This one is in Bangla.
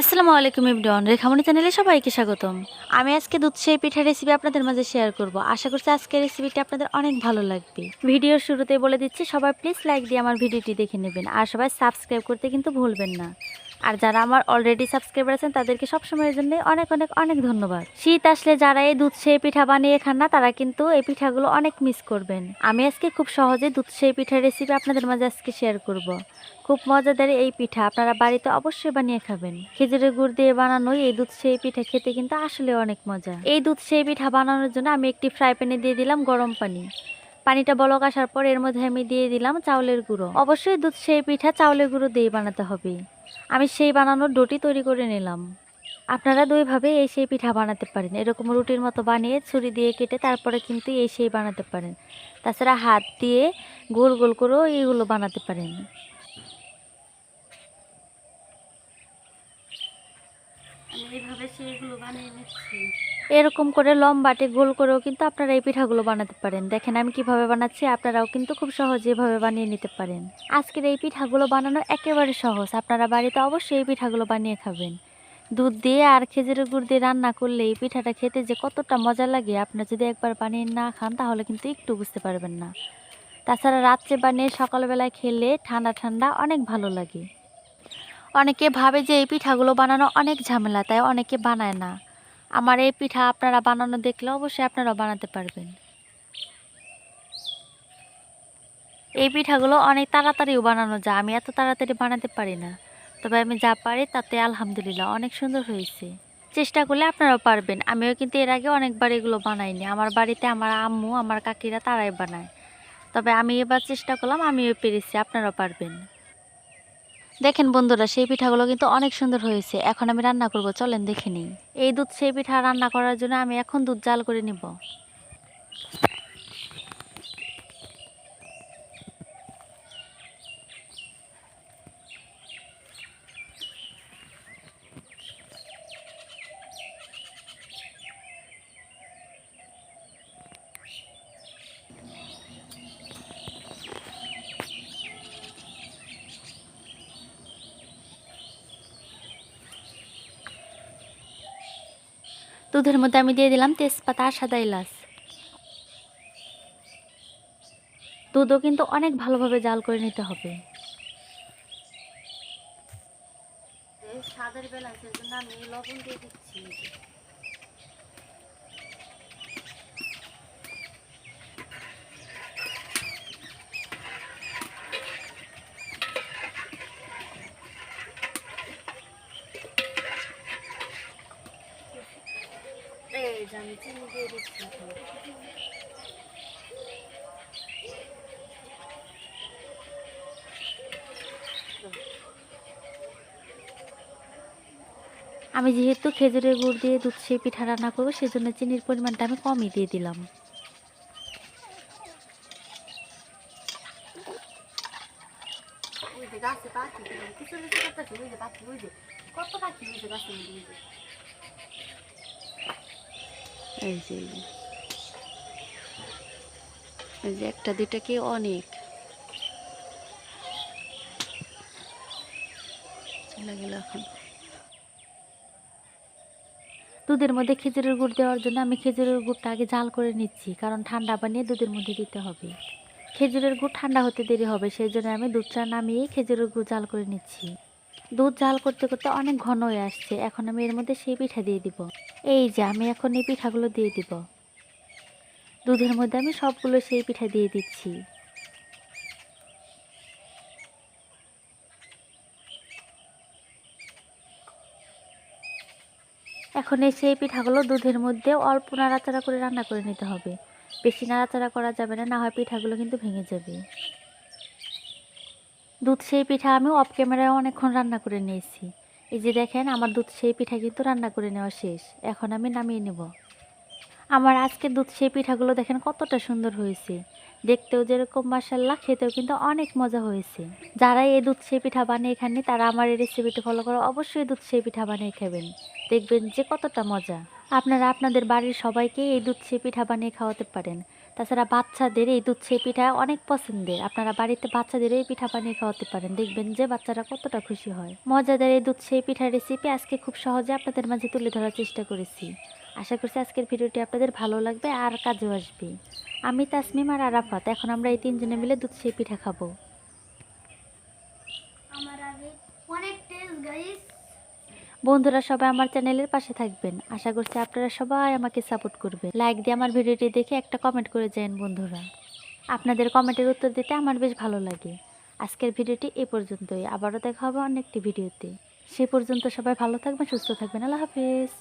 আসসালামু আলাইকুম ইবডন রেখামণি চ্যানেলে সবাইকে স্বাগতম। আমি আজকে দুধ সেই পিঠার রেসিপি আপনাদের মাঝে শেয়ার করব। আশা করছি আজকের রেসিপিটি আপনাদের অনেক ভালো লাগবে। ভিডিওর শুরুতে বলে দিচ্ছি, সবাই প্লিজ লাইক দিয়ে আমার ভিডিওটি দেখে নেবেন। আর সবাই সাবস্ক্রাইব করতে কিন্তু ভুলবেন না। আর যারা আমার অলরেডি সাবস্ক্রাইবার আছেন, তাদেরকে সবসময়ের জন্য অনেক অনেক অনেক ধন্যবাদ। শীত আসলে যারা এই দুধ সেই পিঠা বানিয়ে খান না, তারা কিন্তু এই পিঠাগুলো অনেক মিস করবেন। আমি আজকে খুব সহজে দুধ সেই পিঠার রেসিপি আপনাদের মাঝে আজকে শেয়ার করব। খুব মজাদার এই পিঠা আপনারা বাড়িতে অবশ্যই বানিয়ে খাবেন। খেজুরের গুড় দিয়ে বানানো এই দুধ সেই পিঠা খেতে কিন্তু আসলে অনেক মজা। এই দুধ সেই পিঠা বানানোর জন্য আমি একটি ফ্রাই প্যানে দিয়ে দিলাম গরম পানি। পানিটা বলক আসার পর এর মধ্যে আমি দিয়ে দিলাম চাউলের গুঁড়ো। অবশ্যই দুধ সেই পিঠা চাউলের গুঁড়ো দিয়ে বানাতে হবে। আমি সেই বানানোর ডোটি তৈরি করে নিলাম। আপনারা দুইভাবে এই সেই পিঠা বানাতে পারেন। এরকম রুটির মতো বানিয়ে ছুরি দিয়ে কেটে তারপরে কিন্তু এই সেই বানাতে পারেন। তাছাড়া হাত দিয়ে গোল গোল করেও এইগুলো বানাতে পারেন এইভাবে সেইগুলো বানিয়ে নিচ্ছি এরকম করে লম্বাটে গোল করেও কিন্তু আপনারা এই পিঠাগুলো বানাতে পারেন। দেখেন আমি কীভাবে বানাচ্ছি, আপনারাও কিন্তু খুব সহজে এভাবে বানিয়ে নিতে পারেন। আজকের এই পিঠাগুলো বানানো একেবারে সহজ। আপনারা বাড়িতে অবশ্যই এই পিঠাগুলো বানিয়ে খাবেন। দুধ দিয়ে আর খেজুরের গুড় দিয়ে রান্না করলে এই পিঠাটা খেতে যে কতটা মজা লাগে, আপনার যদি একবার বানিয়ে না খান, তাহলে কিন্তু একটু বুঝতে পারবেন না। তাছাড়া রাত্রে বানিয়ে সকালবেলায় খেলে ঠান্ডা ঠান্ডা অনেক ভালো লাগে। অনেকে ভাবে যে এই পিঠাগুলো বানানো অনেক ঝামেলা, তাই অনেকে বানায় না। আমার এই পিঠা আপনারা বানানো দেখলে অবশ্যই আপনারা বানাতে পারবেন। এই পিঠাগুলো অনেক তাড়াতাড়িও বানানো যায়, আমি এত তাড়াতাড়ি বানাতে পারি না। তবে আমি যা পারি তাতে আলহামদুলিল্লাহ অনেক সুন্দর হয়েছে। চেষ্টা করলে আপনারাও পারবেন, আমিও কিন্তু এর আগে অনেকবার এগুলো বানাইনি। আমার বাড়িতে আমার আম্মু, আমার কাকিরা তারাই বানায়। তবে আমি এবার চেষ্টা করলাম, আমিও পেরেছি, আপনারাও পারবেন। দেখেন বন্ধুরা, সেই পিঠাগুলো কিন্তু অনেক সুন্দর হয়েছে। এখন আমি রান্না করব, চলেন দেখে নিই। এই দুধ সেই পিঠা রান্না করার জন্য আমি এখন দুধ জাল করে নিব। দুধের মধ্যে আমি দিয়ে দিলাম তেজপাতা আর সাদা এলাচ। দুধও কিন্তু অনেক ভালোভাবে জাল করে নিতে হবে। বেলা সেজন্য আমি লবণ দিয়ে দিচ্ছি এই যে আমি চিনি দিয়ে দিচ্ছি আমি যেহেতু খেজুরের গুড় দিয়ে দুধ সেই পিঠা রান্না করব, সেজন্য চিনির পরিমাণটা আমি কমই দিয়ে দিলাম। কত পাখি গাছে এই যে এই যে। একটা, দুইটা কি অনেক? চলে গেল এখন। দুধের মধ্যে খেজুরের গুড় দেওয়ার জন্য আমি খেজুরের গুড়টা আগে জাল করে নিচ্ছি, কারণ ঠান্ডা বানিয়ে দুধের মধ্যে দিতে হবে। খেজুরের গুড় ঠান্ডা হতে দেরি হবে, সেই জন্য আমি দুধটা নামিয়ে খেজুরের গুড় জাল করে নিচ্ছি। দুধ জাল করতে করতে অনেক ঘন হয়ে আসছে, এখন আমি এর মধ্যে সেই পিঠা দিয়ে দিব। এই যে, আমি এখন এই পিঠাগুলো দিয়ে দিব। দুধের মধ্যে আমি সবগুলো সেই পিঠা দিয়ে দিচ্ছি। এখন এই সেই পিঠাগুলো দুধের মধ্যে অল্প নাড়াচাড়া করে রান্না করে নিতে হবে। বেশি নাড়াচাড়া করা যাবে না না হয় পিঠাগুলো কিন্তু ভেঙে যাবে। দুধ সেই পিঠা আমি অফ ক্যামেরায় অনেকক্ষণ রান্না করে নিয়েছি। এই যে দেখেন, আমার দুধ সেই পিঠা কিন্তু রান্না করে নেওয়া শেষ। এখন আমি নামিয়ে নেব। আমার আজকে দুধ সেই পিঠাগুলো দেখেন কতটা সুন্দর হয়েছে। দেখতেও যেরকম মাসাল্লাহ খেতেও কিন্তু অনেক মজা হয়েছে। যারা এই দুধ সেই পিঠা বানিয়ে খাননি, তারা আমার এই রেসিপিটি ফলো করে অবশ্যই দুধ সেই পিঠা বানিয়ে খাবেন। দেখবেন যে কতটা মজা। আপনারা আপনাদের বাড়ির সবাইকে এই দুধ সেই পিঠা বানিয়ে খাওয়াতে পারেন। তাছাড়া বাচ্চাদের এই দুধ সেই পিঠা অনেক পছন্দের। আপনারা বাড়িতে বাচ্চাদের এই পিঠা বানিয়ে খাওয়াতে পারেন। দেখবেন যে বাচ্চারা কতটা খুশি হয়। মজাদার এই দুধ সেই পিঠার রেসিপি আজকে খুব সহজে আপনাদের মাঝে তুলে ধরার চেষ্টা করেছি। আশা করছি আজকের ভিডিওটি আপনাদের ভালো লাগবে আর কাজেও আসবে। আমি তাসমিম আর আরাফাত। এখন আমরা এই তিনজনে মিলে দুধ সেই পিঠা খাব। আমার আগে অনেক টেস্ট গাইস বন্ধুরা সবাই আমার চ্যানেলের পাশে থাকবেন। আশা করছি আপনারা সবাই আমাকে সাপোর্ট করবেন। লাইক দিয়ে আমার ভিডিওটি দেখে একটা কমেন্ট করে যান বন্ধুরা। আপনাদের কমেন্টের উত্তর দিতে আমার বেশ ভালো লাগে। আজকের ভিডিওটি এ পর্যন্তই। আবারও দেখা হবে অনেকটি ভিডিওতে। সে পর্যন্ত সবাই ভালো থাকবেন, সুস্থ থাকবেন। আল্লাহ হাফেজ।